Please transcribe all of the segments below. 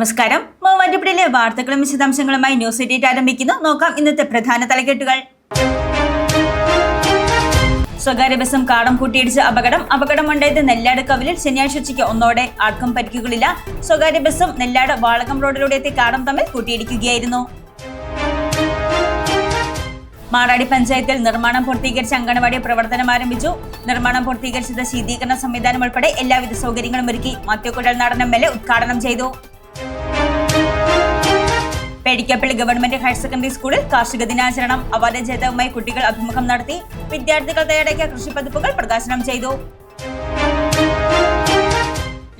നമസ്കാരം. മൂവാറ്റുപുഴയിലെ വാർത്തകളും വിശദാംശങ്ങളുമായി ന്യൂസ് എഡിറ്റ് ആരംഭിക്കുന്നു. നോക്കാം ഇന്നത്തെ പ്രധാന തലക്കെട്ടുകൾ. സ്വകാര്യ ബസും കാടും കൂട്ടിയിടിച്ച് അപകടം. അപകടമുണ്ടായത് നെല്ലാട് കവലിൽ. ശനിയാഴ്ച ഉച്ചയ്ക്ക് ഒന്നോടെ ആർക്കും പരിക്കുകളില്ല. സ്വകാര്യ ബസും നെല്ലാട് വാളകം റോഡിലൂടെ എത്തി കാടും തമ്മിൽ കൂട്ടിയിടിക്കുകയായിരുന്നു. മാറാടി പഞ്ചായത്തിൽ നിർമ്മാണം പൂർത്തീകരിച്ച അംഗനവാടി പ്രവർത്തനം ആരംഭിച്ചു. നിർമ്മാണം പൂർത്തീകരിച്ചത് ശീതീകരണ സംവിധാനം ഉൾപ്പെടെ എല്ലാവിധ സൗകര്യങ്ങളും ഒരുക്കി മാത്യുക്കുഴൽ നടൻ എം എൽ എ ഉദ്ഘാടനം ചെയ്തു. പേടിക്കപ്പള്ളി ഗവൺമെന്റ് ഹയർ സെക്കൻഡറി സ്കൂളിൽ കാർഷിക ദിനാചരണം അവാർഡ് ജേതാവുമായി കുട്ടികൾ അഭിമുഖം നടത്തി വിദ്യാർത്ഥികൾ തയ്യാറാക്കിയ കൃഷി പതിപ്പുകൾ പ്രകാശനം ചെയ്തു.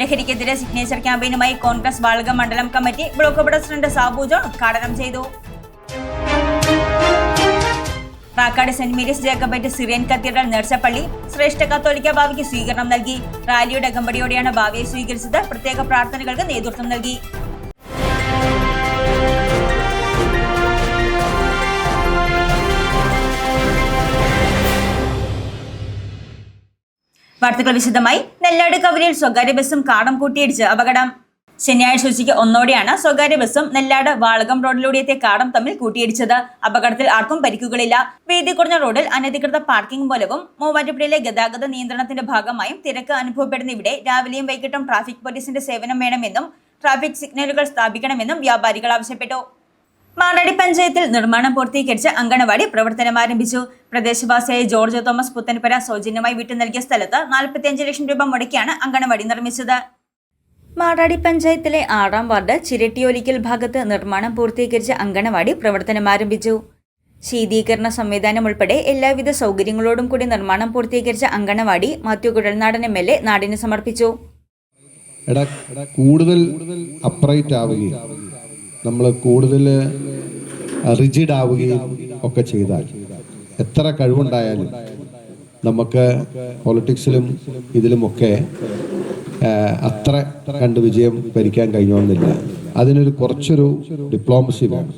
ലഹരിക്കെതിരെ സിഗ്നേച്ചർ ക്യാമ്പയിനുമായി കോൺഗ്രസ് വാളക മണ്ഡലം committee block president Sabu John ഉദ്ഘാടനം ചെയ്തു. Pakkad Saint Mary's Jacobite Syrian cathedral നേർച്ചപ്പള്ളി ശ്രേഷ്ഠ കത്തോലിക്ക ഭാവിക്ക് സ്വീകരണം നൽകി. റാലിയുടെ അകമ്പടിയോടെയാണ് ഭാവിയെ സ്വീകരിച്ചത്. പ്രത്യേക പ്രാർത്ഥനകൾക്ക് നേതൃത്വം നൽകി. വാർത്തകൾ വിശദമായി. നെല്ലാട് കവലയിൽ സ്വകാര്യ ബസും കാടം കൂട്ടിയിടിച്ച് അപകടം. ശനിയാഴ്ച ഉച്ചയ്ക്ക് ഒന്നോടെയാണ് സ്വകാര്യ ബസും നെല്ലാട് വാളകം റോഡിലൂടെ എത്തിയ കാടം തമ്മിൽ കൂട്ടിയിടിച്ചത്. അപകടത്തിൽ ആർക്കും പരിക്കുകളില്ല. വീതി കുറഞ്ഞ റോഡിൽ അനധികൃത പാർക്കിംഗ് മൂലവും മൂവാറ്റുപുഴയിലെ ഗതാഗത നിയന്ത്രണത്തിന്റെ ഭാഗമായും തിരക്ക് അനുഭവപ്പെടുന്ന ഇവിടെ രാവിലെയും വൈകിട്ടും ട്രാഫിക് പോലീസിന്റെ സേവനം വേണമെന്നും ട്രാഫിക് സിഗ്നലുകൾ സ്ഥാപിക്കണമെന്നും വ്യാപാരികൾ ആവശ്യപ്പെട്ടു. മാറാടി പഞ്ചായത്തിൽ നിർമ്മാണം പൂർത്തീകരിച്ച അങ്കണവാടി പ്രവർത്തനം ആരംഭിച്ചു. പ്രദേശവാസിയായ ജോർജ് തോമസ് പുത്തൻപുര സൗജന്യമായി വിട്ടു നൽകിയ സ്ഥലത്ത് നാൽപ്പത്തിയഞ്ച് ലക്ഷം രൂപ മുടക്കിയാണ് അങ്കണവാടി നിർമ്മിച്ചത്. മാറാടി പഞ്ചായത്തിലെ ആറാം വാർഡ് ചിരട്ടിയോലിക്കൽ ഭാഗത്ത് നിർമ്മാണം പൂർത്തീകരിച്ച അങ്കണവാടി പ്രവർത്തനം ആരംഭിച്ചു. ശീതീകരണ സംവിധാനം ഉൾപ്പെടെ എല്ലാവിധ സൗകര്യങ്ങളോടും കൂടി നിർമ്മാണം പൂർത്തീകരിച്ച anganwadi Mathew Kuzhalnadan M L A നാടിന് സമർപ്പിച്ചു. കൂടുതൽ അപ്രൈറ്റ് ആവുകയും നമ്മൾ കൂടുതൽ റിജിഡ് ആവുകയും ഒക്കെ ചെയ്താൽ എത്ര കഴിവുണ്ടായാലും നമുക്ക് പൊളിറ്റിക്സിലും ഇതിലുമൊക്കെ അത്ര കണ്ട് വിജയം ഭരിക്കാൻ കഴിഞ്ഞോന്നില്ല. അതിനൊരു കുറച്ചൊരു ഡിപ്ലോമസി വേണം.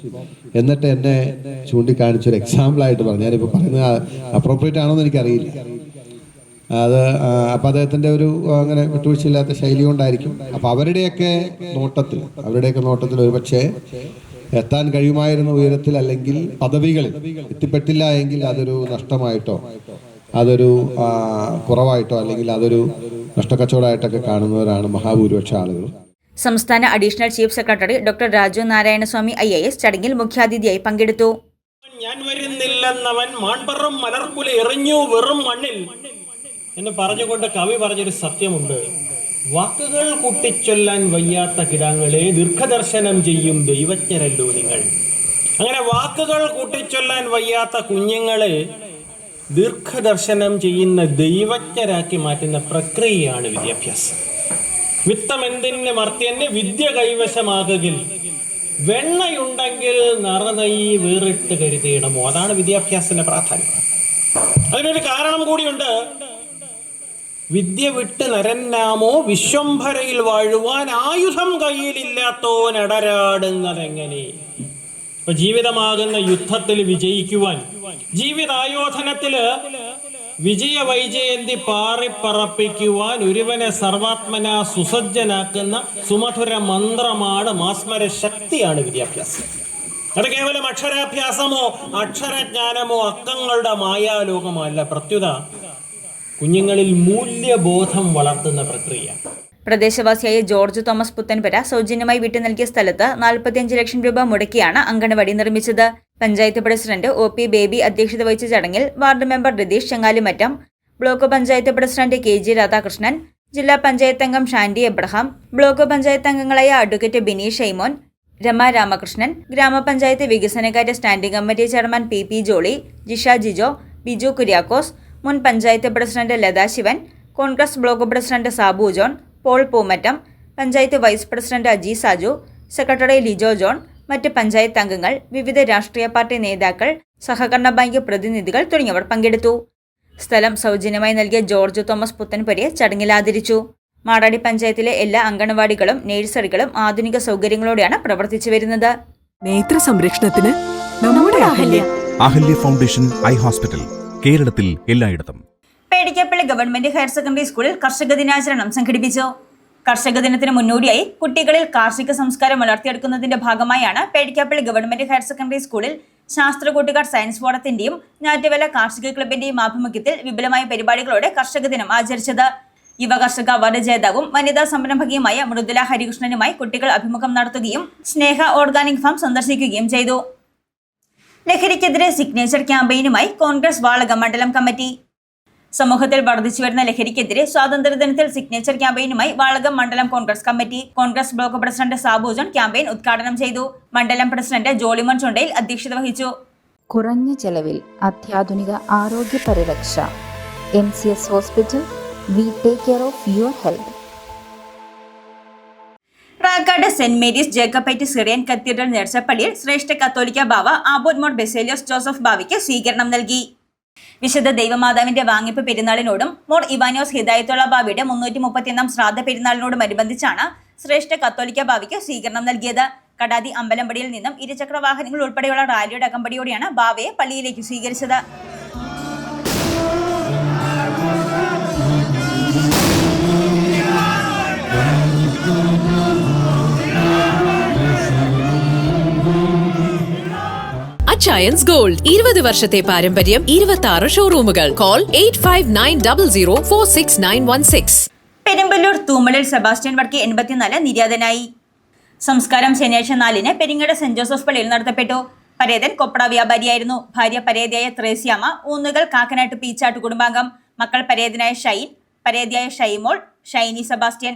എന്നിട്ട് എന്നെ ചൂണ്ടിക്കാണിച്ചൊരു എക്സാമ്പിളായിട്ട് പറഞ്ഞു. ഞാനിപ്പോൾ പറയുന്നത് അപ്രോപ്രിയേറ്റ് ആണോന്ന് എനിക്കറിയില്ല. അത് അപ്പം അദ്ദേഹത്തിന്റെ ഒരു അങ്ങനെ വിട്ടുവീഴ്ചയില്ലാത്ത ശൈലി കൊണ്ടായിരിക്കും. അപ്പം അവരുടെയൊക്കെ നോട്ടത്തിൽ അവരുടെയൊക്കെ നോട്ടത്തിൽ ഒരുപക്ഷെ എത്താൻ കഴിയുമായിരുന്ന ഉയരത്തിൽ അല്ലെങ്കിൽ പദവികളിൽ എത്തിപ്പെട്ടില്ല എങ്കിൽ അതൊരു നഷ്ടമായിട്ടോ അതൊരു കുറവായിട്ടോ അല്ലെങ്കിൽ അതൊരു നഷ്ടക്കച്ചവടമായിട്ടൊക്കെ കാണുന്നവരാണ് മഹാഭൂരിപക്ഷ ആളുകൾ. സംസ്ഥാന additional chief secretary doctor Raju Narayanaswamy I A S ചടങ്ങിൽ മുഖ്യാതിഥിയായി പങ്കെടുത്തു. ഞാൻ വരുന്നില്ലെന്നവൻ മാൺപറം മലർപ്പുല എറിഞ്ഞു വെറും മണ്ണിൽ. എന്ന് പറഞ്ഞുകൊണ്ട് കവി പറഞ്ഞൊരു സത്യമുണ്ട്. വാക്കുകൾ കൂട്ടിച്ചൊല്ലാൻ വയ്യാത്ത കിടാങ്ങളെ ദീർഘദർശനം ചെയ്യും ദൈവജ്ഞരല്ലോ നിങ്ങൾ. അങ്ങനെ വാക്കുകൾ കൂട്ടിച്ചൊല്ലാൻ വയ്യാത്ത കുഞ്ഞുങ്ങളെ ദീർഘദർശനം ചെയ്യുന്ന ദൈവജ്ഞരാക്കി മാറ്റുന്ന പ്രക്രിയയാണ് വിദ്യാഭ്യാസം. വിത്തമെന്തിന് മർത്യന് വിദ്യ കൈവശമാകുകിൽ വെണ്ണയുണ്ടെങ്കിൽ നറനൈ വേറിട്ട് കരുതിയിടമോ? അതാണ് വിദ്യാഭ്യാസത്തിന്റെ പ്രാധാന്യം. അതിനൊരു കാരണം കൂടിയുണ്ട്. വിദ്യ വിട്ട് നരന്നാമോ? വിശ്വംഭരയിൽ വാഴുവാൻ ആയുധം കയ്യിലില്ലാത്തോനടരാടുന്നതെങ്ങനെ ഇപ്പൊ ജീവിതമാകുന്ന യുദ്ധത്തിൽ വിജയിക്കുവാൻ ജീവിതായോധനത്തിൽ വിജയ വൈജയന്തി പാറിപ്പറപ്പിക്കുവാൻ ഒരുവനെ സർവാത്മന സുസജ്ജനാക്കുന്ന സുമധുര മന്ത്രമാണ് മാസ്മര ശക്തിയാണ് വിദ്യാഭ്യാസം. അത് കേവലം അക്ഷരാഭ്യാസമോ അക്ഷരജ്ഞാനമോ അക്കങ്ങളുടെ മായാലോകമോ അല്ല പ്രത്യുത കുഞ്ഞുങ്ങളിൽ മൂല്യബോധം വളർത്തുന്ന പ്രക്രിയ. പ്രദേശവാസിയായ ജോർജ് തോമസ് പുത്തൻപര സൗജന്യമായി വിട്ടു നൽകിയ സ്ഥലത്ത് നാൽപ്പത്തിയഞ്ച് ലക്ഷം രൂപ മുടക്കിയാണ് അങ്കണവാടി നിർമ്മിച്ചത്. Panchayat president O P Baby അധ്യക്ഷത വഹിച്ച ചടങ്ങിൽ ward member Ratheesh Chengalimattam block panchayat president K G Radhakrishnan ജില്ലാ പഞ്ചായത്ത് അംഗം ഷാൻഡി എബ്രഹാം ബ്ലോക്ക് പഞ്ചായത്ത് അംഗങ്ങളായ അഡ്വക്കേറ്റ് ബിനീഷ് ഷൈമോൻ രമ രാമകൃഷ്ണൻ ഗ്രാമപഞ്ചായത്ത് വികസനകാര്യ standing committee chairman P P Jolly Jisha Jijo Biju Kuriakose മുൻ panchayat president Latha Sivan Congress block president Sabu John Paul Poomattam panchayat vice president Aji Saju secretary Lijo John മറ്റ് പഞ്ചായത്ത് അംഗങ്ങൾ വിവിധ രാഷ്ട്രീയ party നേതാക്കൾ സഹകരണ bank പ്രതിനിധികൾ തുടങ്ങിയവർ പങ്കെടുത്തു. സ്ഥലം സൗജന്യമായി നൽകിയ ജോർജ് തോമസ് പുത്തൻപുരയെ ചടങ്ങിൽ ആദരിച്ചു. മാടാടി പഞ്ചായത്തിലെ എല്ലാ അംഗനവാടികളും നഴ്സറികളും ആധുനിക സൗകര്യങ്ങളോടെയാണ് പ്രവർത്തിച്ചു വരുന്നത്. നേത്ര സംരക്ഷണത്തിന് നമ്മുടെ Ahalya. Ahalya foundation eye hospital കേരളത്തിൽ എല്ലായിടത്തും. പേടിക്കപ്പള്ളി ഗവൺമെന്റ് ഹയർ സെക്കൻഡറി സ്കൂളിൽ കർഷക ദിനാചരണം സംഘടിപ്പിച്ചു. കർഷക ദിനത്തിന് മുന്നോടിയായി കുട്ടികളിൽ കാർഷിക സംസ്കാരം വളർത്തിയെടുക്കുന്നതിന്റെ ഭാഗമായാണ് പേടിക്കാപ്പള്ളി ഗവൺമെന്റ് ഹയർ സെക്കൻഡറി സ്കൂളിൽ ശാസ്ത്രകൂട്ടുകാർ സയൻസ് ഫോറത്തിന്റെയും ഞാറ്റുവേല കാർഷിക ക്ലബിന്റെയും ആഭിമുഖ്യത്തിൽ വിപുലമായ പരിപാടികളോടെ കർഷക ദിനം ആചരിച്ചത്. യുവ കർഷക അവാർഡ് ജേതാവും വനിതാ സംരംഭകയുമായ മൃദുല ഹരികൃഷ്ണനുമായി കുട്ടികൾ അഭിമുഖം നടത്തുകയും സ്നേഹ ഓർഗാനിക് ഫാം സന്ദർശിക്കുകയും ചെയ്തു. ലഹരിക്കെതിരെ സിഗ്നേച്ചർ ക്യാമ്പയിനുമായി കോൺഗ്രസ് വാളക മണ്ഡലം കമ്മിറ്റി. സമൂഹത്തിൽ വർദ്ധിച്ചുവരുന്ന ലഹരിക്കെതിരെ സ്വാതന്ത്ര്യദിനത്തിൽ സിഗ്നേച്ചർ ക്യാമ്പയിനുമായി വാളകം മണ്ഡലം Congress committee. Congress block president Sabu John campaign ഉദ്ഘാടനം ചെയ്തു. മണ്ഡലം പ്രസിഡന്റ് ജോളിമോൻ ചുണ്ടയിൽ അധ്യക്ഷത വഹിച്ചു. കുറഞ്ഞ ചെലവിൽ അത്യാധുനിക ആരോഗ്യ പരിരക്ഷ. M C S hospital we take care of your health Prakkad saint Mary's Jacobite Syrian cathedral നേർച്ചപ്പള്ളിയിൽ ശ്രേഷ്ഠ കത്തോലിക്ക ബാവ ആബോഡ് മോഡ് ബെസേലിയോസ് ജോസഫ് ബാവയ്ക്ക് സ്വീകരണം നൽകി. വിശുദ്ധ ദൈവമാതാവിന്റെ വാങ്ങിപ്പ് പെരുന്നാളിനോടും മോർ ഇവാനോസ് ഹിദായത്തുള്ള ബാബിയുടെ മുന്നൂറ്റി മുപ്പത്തിയൊന്നാം ശ്രാദ്ധ പെരുന്നാളിനോടുമനുബന്ധിച്ചാണ് ശ്രേഷ്ഠ കത്തോലിക്ക ബാവിക്ക് സ്വീകരണം നൽകിയത്. കടാതി അമ്പലമ്പടിയിൽ നിന്നും ഇരുചക്ര വാഹനങ്ങൾ ഉൾപ്പെടെയുള്ള റാലിയുടെ അകമ്പടിയോടെയാണ് ബാവയെ പള്ളിയിലേക്ക് സ്വീകരിച്ചത്. ഗോൾഡ് ഇരുപത് വർഷത്തെ പാരമ്പര്യം ഇരുപത്തി ആറ് ഷോറൂമുകൾ call eight five nine double zero four six nine one six Perumballoor തൂമലിൽ Sebastian വടക്കി എൺപത്തിനാല് നിര്യാതനായി. സംസ്കാരം ശനിയാഴ്ച നാലിന് പെരിങ്ങട സെന്റ് ജോസഫ് പള്ളിയിൽ നടത്തപ്പെട്ടു. പരേതൻ കൊപ്പട വ്യാപാരിയായിരുന്നു. ഭാര്യ പരേതയായ ത്രേസ്യാമ്മ ഊന്നുകൾ കാക്കനാട്ട് പീച്ചാട്ട് കുടുംബാംഗം. മക്കൾ പരേതനായ ഷൈൻ പരേതയായ ഷൈമോൾ ഷൈനി സെബാസ്റ്റ്യൻ.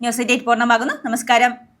ന്യൂസ് എയ്റ്റ് പൂർണമാകുന്നു. നമസ്കാരം.